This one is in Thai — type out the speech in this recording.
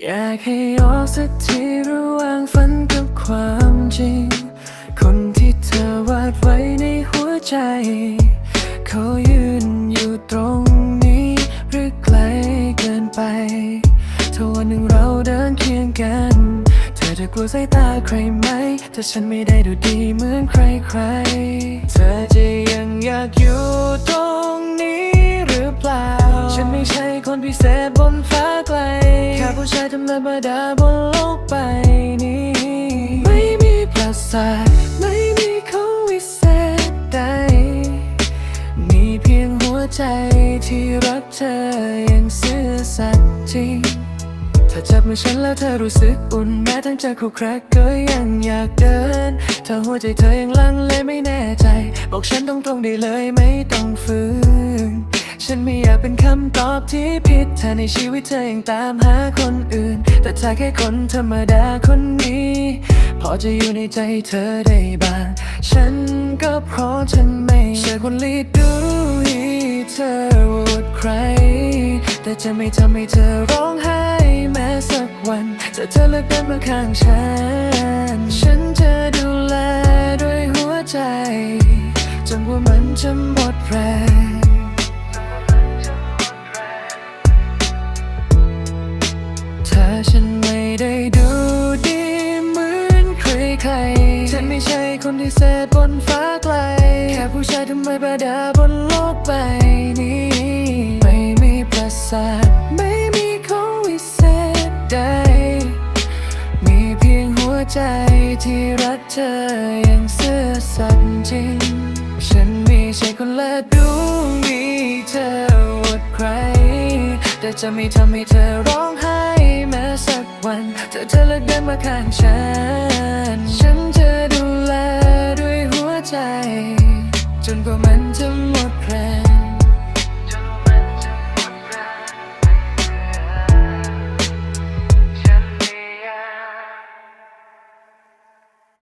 อยากให้ออกสักทีระหว่างฝันกับความจริง คนที่เธอวาดไว้ในหัวใจ เขายืนอยู่ตรงนี้หรือไกลเกินไปถ้าวันหนึ่งเราเดินเคียงกัน เธอจะกลัวสายตาใครไหม ถ้าฉันไม่ได้ดูดีเหมือนใครใครๆเธอจะยังอยากอยู่ตรงนี้หรือเปล่า ฉันไม่ใช่คนพิเศษบนฟ้า ผู้ชายธรรมดาบนโลกใบนี้ ไม่มีประสาทไม่มีเของวิเศษใด มีเพียงหัวใจที่รักเธออย่างซื่อสัตย์จริง ถ้าจับมือฉันแล้วเธอรู้สึกอุ่นแม้ทั้งจะคู่แครกก็ยังอยากเดิน ถ้าหัวใจเธอยังลังเลไม่แน่ใจ บอกฉันตรงๆได้เลยไม่ต้องฝืน ฉันไม่อยากเป็นคำตอบที่ผิดถ้าในชีวิตเธอยังตามหาคนอื่น แต่ถ้าแค่คนธรรมดาคนนี้ พอจะอยู่ในใจเธอได้บ้าง ฉันก็เพราะฉันไม่ใช่คนลีดดูให้เธอหวตใคร แต่จะไม่ทำให้เธอร้องไห้แม้สักวันถ้าเธอเลือกเดินมาข้างฉัน ฉันจะดูแลด้วยหัวใจจนกว่ามันจะหมด ฉันไม่ได้ดูดีเหมือนใครใครๆฉันไม่ใช่คนที่เศษบนฟ้าไกล แค่ผู้ชายธรรมดาบนโลกใบนี้ ไม่มีประสาทไม่มีของวิเศษใด มีเพียงหัวใจที่รักเธออย่างซื่อสัตย์จริง ฉันไม่ใช่คนละดวงมีเธออดใคร แต่จะไม่ทำให้เธอร้อง น